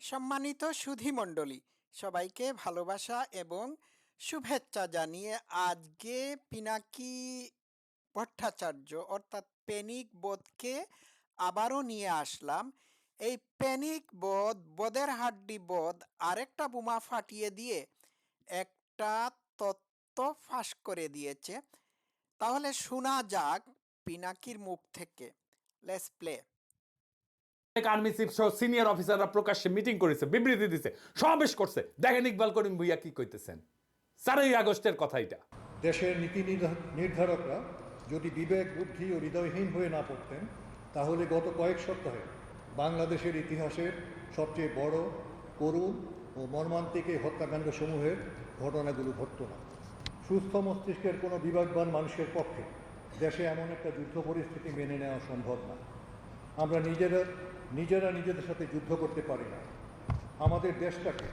সম্মানিত সুধীমণ্ডলী সবাইকে ভালোবাসা এবং শুভেচ্ছা জানিয়ে আজকে পিনাকি ভট্টাচার্য অর্থাৎ পেনিক বোধকে আবারও নিয়ে আসলাম। এই পেনিক বোধ, বোধের হাড্ডি বোধ আরেকটা বোমা ফাটিয়ে দিয়ে একটা তত্ত্ব ফাঁস করে দিয়েছে। তাহলে শোনা যাক পিনাকির মুখ থেকে। লেস প্লে আর্মি চিফ সহ সিনিয়র অফিসাররা প্রকাশ্যে মিটিং করেছে, বিবৃতি দিছে, সমাবেশ করছে। দেখেন ইকবাল করিম ভুইয়া কি কইতেছেন। চারই আগস্টের কথা এটা। দেশের নীতি নির্ধারকরা যদি বিবেক, বুদ্ধি ও হৃদয়হীন হয়ে না পড়তেন, তাহলে গত কয়েক সপ্তাহে বাংলাদেশের ইতিহাসের সবচেয়ে বড়, করুণ ও মর্মান্তিক এই হত্যাকাণ্ড সমূহের ঘটনাগুলো ঘটত না। সুস্থ মস্তিষ্কের কোনো বিবেকবান মানুষের পক্ষে দেশে এমন একটা যুদ্ধ পরিস্থিতি মেনে নেওয়া সম্ভব না। আমরা নিজেরা নিজেরা নিজেদের সাথে যুদ্ধ করতে পারি না। আমাদের দেশটাকে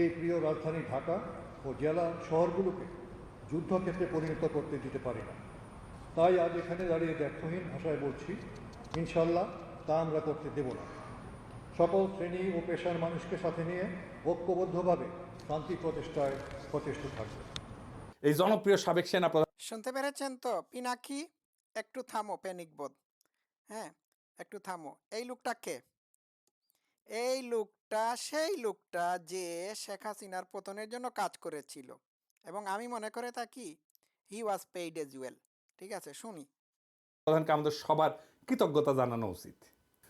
এই প্রিয় রাজধানী ঢাকা ও জেলা শহরগুলোকে যুদ্ধক্ষেত্রে পরিণত করতে দিতে পারি না। তাই আজ এখানে দাঁড়িয়ে ব্যর্থহীন ভাষায় বলছি ইনশাল্লাহ তা আমরা করতে দেব না। সকল শ্রেণি ও পেশার মানুষকে সাথে নিয়ে ঐক্যবদ্ধভাবে শান্তি প্রচেষ্টায় প্রচেষ্ট থাকবে। এই জনপ্রিয় সাবেক সেনা শুনতে পেরেছেন তো? পিনাকি একটু থামো প্যানিক বোধ। হ্যাঁ একটু থামো। এই লোকটা কে? এই লোকটা, সেই লোকটা যে শেখ হাসিনার পতনের জন্য কাজ করেছিল। এবং আমি মনে করে থাকি he was paid as well ঠিক আছে? শুনি। প্রধানকে আমাদের সবার কৃতজ্ঞতা জানানো উচিত।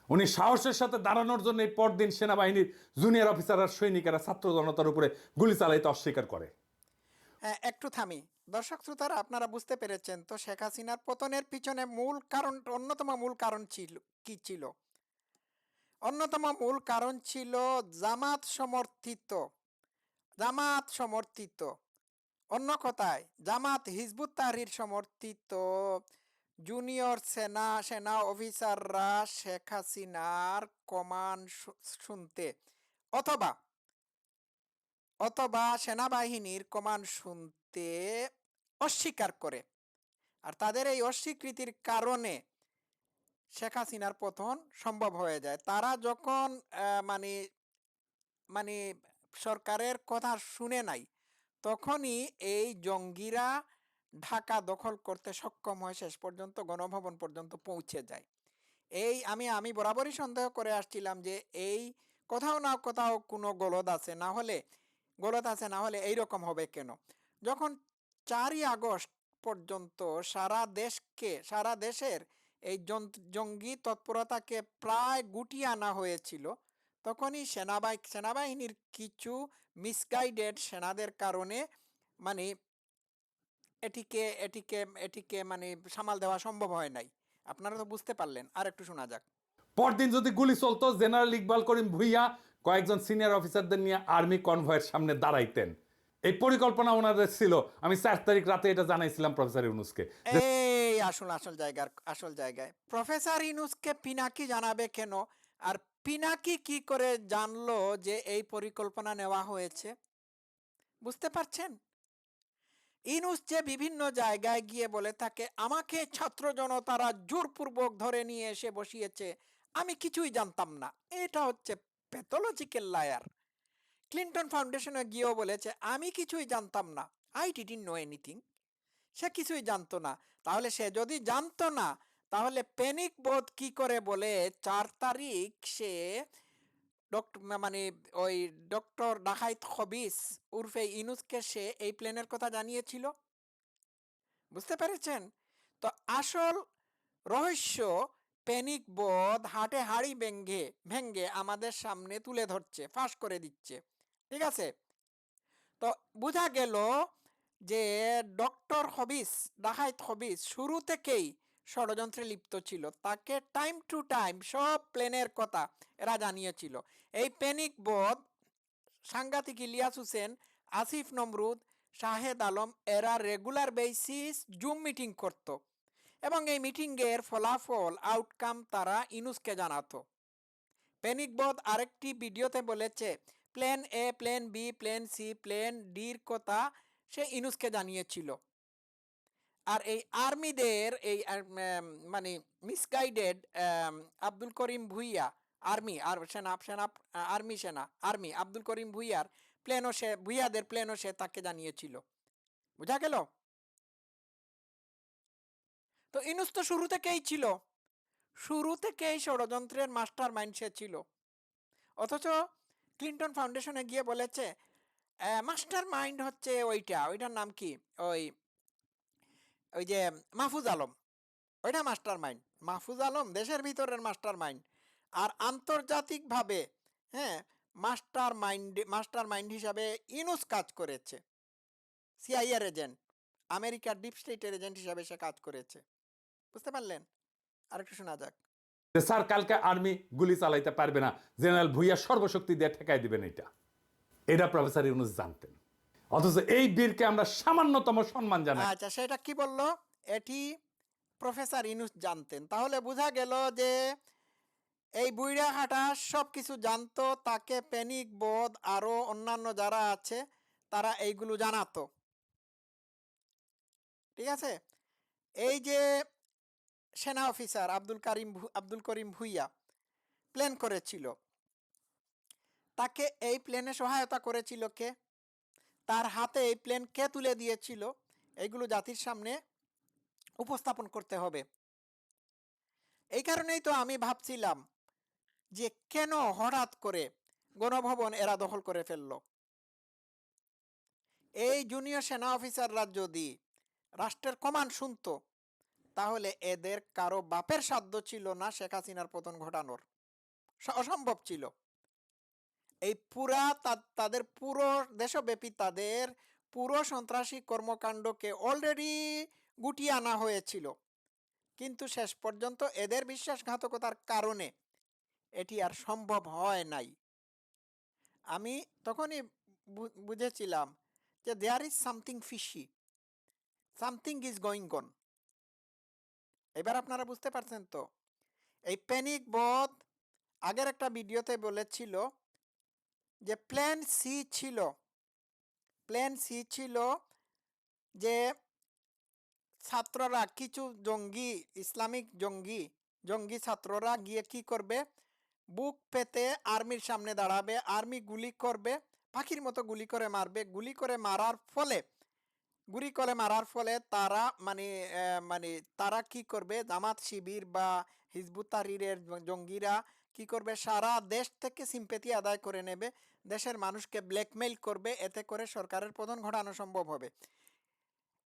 উনি সাহসের সাথে দাঁড়ানোর জন্য এই পরদিন সেনাবাহিনীর জুনিয়র অফিসার আর সৈনিকেরা ছাত্র জনতার উপরে গুলি চালাইতে অস্বীকার করে। একটু থামি। দর্শক শ্রোতারা, আপনারা বুঝতে পেরেছেন তো শেখ হাসিনার পতনের পিছনে মূল কারণ, অন্যতম মূল কারণ ছিল, কি ছিল? অন্যতম মূল কারণ ছিল জামাত সমর্থিত জামাত সমর্থিত। অন্য কথায়, জামাত হিজবুত তাহরির সমর্থিত। জুনিয়র সেনা সেনা অফিসাররা শেখ হাসিনার কমান শুনতে। অথবা অথবা সেনাবাহিনীর কমান শুনতে অস্বীকার করে। আর তাদের এই অস্বীকৃতির কারণে শেখ হাসিনার পতন সম্ভব হয়ে যায়। তারা যখন মানে মানে সরকারের কথা শুনে নাই, তখনই এই জঙ্গিরা ঢাকা দখল করতে সক্ষম হয় শেষ পর্যন্ত, গণভবন পর্যন্ত পৌঁছে যায়। এই আমি আমি বরাবরই সন্দেহ করে আসছিলাম যে, এই কোথাও না কোথাও কোনো গলদ আছে। না হলে গলদ আছে না হলে এইরকম হবে কেন? যখন চারই আগস্ট পর্যন্ত সারা দেশকে, সারা দেশের এই জঙ্গি তৎপরতাকে প্রায় গুটিয়ে আনা হয়েছিল, তখনই সেনাবাহিনী সেনাবাহিনীর কিছু মিসগাইডেড সেনাদের কারণে মানে এটিকে এটিকে এটিকে মানে সামাল দেওয়া সম্ভব হয় নাই। আপনারা তো বুঝতে পারলেন। আর একটু শোনা যাক। পরদিন যদি গুলি চলতো, জেনারেল ইকবাল করিম ভুইয়া কয়েকজন সিনিয়র অফিসারদের নিয়ে আর্মি কনভয়ের সামনে দাঁড়াইতেন। এই পরিকল্পনা ওনাদের ছিল। আমি চার তারিখ রাতে এটা জানাইছিলাম প্রফেসর ইউনুসকে। এই আসল আসল জায়গার, আসল জায়গায়। প্রফেসর ইনুসকে পিনাকি জানাবে কেন? আর পিনাকি কি করে জানলো যে এই পরিকল্পনা নেওয়া হয়েছে? বুঝতে পারছেন? ইনুস যে বিভিন্ন জায়গায় গিয়ে বলে থাকে, আমাকে ছাত্র জনতারা জোরপূর্বক ধরে নিয়ে এসে বসিয়েছে। আমি কিছুই জানতাম না। এটা হচ্ছে প্যাথোলজিক্যাল লায়ার ক্লিন্টন ফাউন্ডেশনে গিয়েও বলেছে, আমি কিছুই জানতাম না। আই ডিডিন নো এনিথিং সে কিছুই জানতো না। তাহলে সে যদি জানতো না, তাহলে প্যানিক বোধ কি করে বলে? চার তারিখ সে ডক্টর মানে ওই ডক্টর ডাকাইত খবিস উর্ফে ইনুসকে সে এই প্লেনের কথা জানিয়েছিল। বুঝতে পেরেছেন? তো আসল রহস্য প্যানিক বোধ হাটে হাড়ি ভেঙ্গে ভেঙ্গে আমাদের সামনে তুলে ধরছে, ফাঁস করে দিচ্ছে। ঠিক আছে? তো বোঝা গেল যে ডক্টর হবিস ডাকাইত হবিস শুরু থেকেই ষড়যন্ত্রে লিপ্ত ছিল। তাকে টাইম টু টাইম সব প্লেনের কথা এরা জানিয়েছিল। এই প্যানিক বোধ সাংঘাতিক ইলিয়াস হোসেন, আসিফ নমরুদ, শাহেদ আলম এরা রেগুলার বেসিস জুম মিটিং করত। এবং এই মিটিংয়ের ফলাফল আউটকাম তারা ইনুসকে জানাতো। প্যানিক বোধ আরেকটি ভিডিওতে বলেছে plane A plane B plane C plane ডির কথা সে ইনুসকে জানিয়েছিল। আর এই আর্মিদের, এই মানে মিসগাইডেড আব্দুল করিম ভুইয়া, আর্মি, আর সেনা সেনা, আর্মি সেনা, আর্মি, আব্দুল করিম ভুইয়ার প্লেনও সে, ভুইয়াদের প্লেনও সে তাকে জানিয়েছিল। বুঝা গেল? তো ইনুস তো শুরু থেকেই ছিল। শুরু থেকেই ষড়যন্ত্রের মাস্টার মাইন্ড সে ছিল। অথচ ক্লিন্টন ফাউন্ডেশনে গিয়ে বলেছে মাস্টার মাইন্ড হচ্ছে ওইটা, ওইটার নাম কি? ওই ওই যে মাহফুজ আলম। ওইটা মাস্টার মাইন্ড। মাহফুজ আলম দেশের ভিতরের মাস্টার মাইন্ড। আর আন্তর্জাতিকভাবে হ্যাঁ মাস্টার মাইন্ড মাস্টার মাইন্ড হিসাবে ইনুস কাজ করেছে। সিআইআর এজেন্ট, আমেরিকার ডিপ স্টেটের এজেন্ট হিসাবে সে কাজ করেছে। বুঝতে পারলেন? আরেকটু শোনা যাক। যে স্যার কালকে আর্মি গুলি চালাইতে পারবে না। জেনারেল ভুইয়া সর্বশক্তি দিয়ে ঠেকাই দিবেন এটা এটা প্রফেসর ইউনুস জানতেন। অথচ এই বীরকে আমরা সামান্যতম সম্মান জানাই। আচ্ছা সেটা কি বলল? এটি প্রফেসর ইনুস জানতেন। তাহলে বোঝা গেল যে এই বুইড়া হাটা সব কিছু জানতো তাকে প্যানিক বোধ আরও অন্যান্য যারা আছে তারা এইগুলো জানাতো। ঠিক আছে? এই যে সেনা অফিসার আব্দুল কারিম আব্দুল করিম ভুইয়া প্ল্যান করেছিল। তাকে এই প্লেনে সহায়তা করেছিল কে? তার হাতে এই প্লেন কে তুলে দিয়েছিল? এগুলো জাতির সামনে উপস্থাপন করতে হবে। এই কারণেই তো আমি ভাবছিলাম যে কেন হঠাৎ করে গণভবন এরা দখল করে ফেলল? এই জুনিয়র সেনা অফিসাররা যদি রাষ্ট্রের কমান্ড শুনতো তাহলে এদের কারও বাপের সাধ্য ছিল না শেখ হাসিনার পতন ঘটানোর। অসম্ভব ছিল। এই পুরা তাদের পুরো দেশব্যাপী তাদের পুরো সন্ত্রাসী কর্মকাণ্ডকে অলরেডি গুটিয়ে আনা হয়েছিল। কিন্তু শেষ পর্যন্ত এদের বিশ্বাসঘাতকতার কারণে এটি আর সম্ভব হয় নাই। আমি তখনই বুঝেছিলাম যে there is something fishy something is going on এবার আপনারা বুঝতে পারছেন তো। এই প্যানিক বোধ আগের একটা ভিডিওতে বলেছিল যে প্ল্যান সি ছিল। প্ল্যান সি ছিল যে ছাত্ররা কিছু জঙ্গি, ইসলামিক জঙ্গি জঙ্গি ছাত্ররা গিয়ে কি করবে? বুক পেতে আর্মির সামনে দাঁড়াবে, আর্মি গুলি করবে, পাখির মতো গুলি করে মারবে। গুলি করে মারার ফলে গুলি করে মারার ফলে তারা মানে মানে তারা কি করবে? জামাত শিবির বা হিজবুত তাহরিরের জঙ্গিরা কি করবে? সারা দেশ থেকে সিম্পেথি আদায় করে নেবে। দেশের মানুষকে ব্ল্যাকমেইল করবে। এতে করে সরকারের পতন ঘটানো সম্ভব হবে।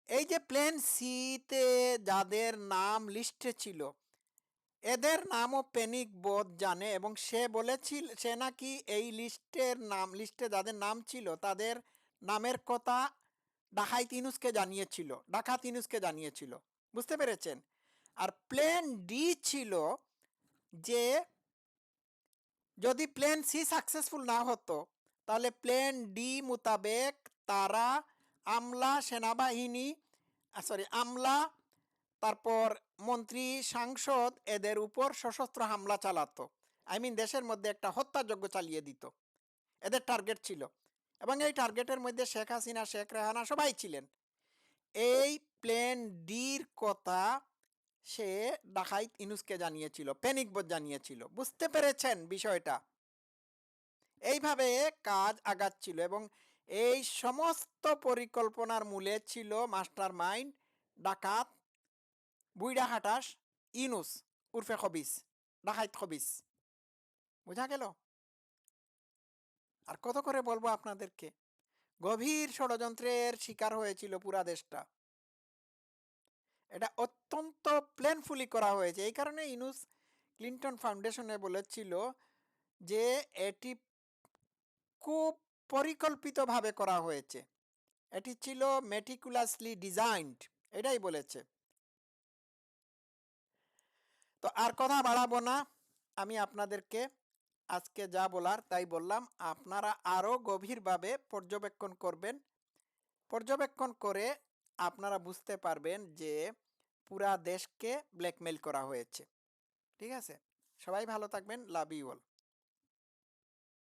এই যে প্লেন সিতে যাদের নাম লিস্টে ছিল, এদের নামও প্যানিক বোধ জানে এবং সে বলেছিল, সে নাকি এই লিস্টের নাম লিস্টে যাদের নাম ছিল, তাদের নামের কথা ডাকাইত ইনুসকে জানিয়েছিল, ডাকাত ইনুসকে জানিয়েছিল। বুঝতে পেরেছেন? আর প্লেন ডি ছিল যে, যদি প্লেন সি সাকসেসফুল না হতো, তাহলে প্লেন ডি মোতাবেক তারা আমলা সেনাবাহিনী সরি আমলা, তারপর মন্ত্রী, সাংসদ এদের উপর সশস্ত্র হামলা চালাতো। আই মিন দেশের মধ্যে একটা হত্যাযজ্ঞ চালিয়ে দিত। এদের টার্গেট ছিল। এবং এই টার্গেটের মধ্যে শেখ হাসিনা, শেখ রেহানা সবাই ছিলেন। এই প্লেন ডির কথা সে ডাকাইত ইনুসকে জানিয়েছিল প্যানিকবোধ জানিয়েছিল। বুঝতে পেরেছেন বিষয়টা? এইভাবে কাজ আগাচ্ছিল এবং এই সমস্ত পরিকল্পনার মূলে ছিল মাস্টার মাইন্ড ডাকাত, বুইড়া হাটাস, ইনুস, উর্ফে খবিস, ডাকাইত খবিস। বোঝা গেল? আর কত করে বলব আপনাদেরকে? গভীর ষড়যন্ত্রের শিকার হয়েছিল পুরা দেশটা। এটা অত্যন্ত প্ল্যানফুলি করা হয়েছে। এই কারণে ইনুস ক্লিন্টন ফাউন্ডেশনে বলেছিল যে, এটি খুব পরিকল্পিতভাবে করা হয়েছে। এটি ছিল মেটিকুলাসলি ডিজাইনড এটাই বলেছে। তো আর কথা বাড়াবো না। আমি আপনাদেরকে আজকে যা বলার তাই বললাম। আপনারা আরও গভীরভাবে পর্যবেক্ষণ করবেন। পর্যবেক্ষণ করে আপনারা বুঝতে পারবেন যে পুরা দেশকে ব্ল্যাকমেল করা হয়েছে। ঠিক আছে? সবাই ভালো থাকবেন। Love you all.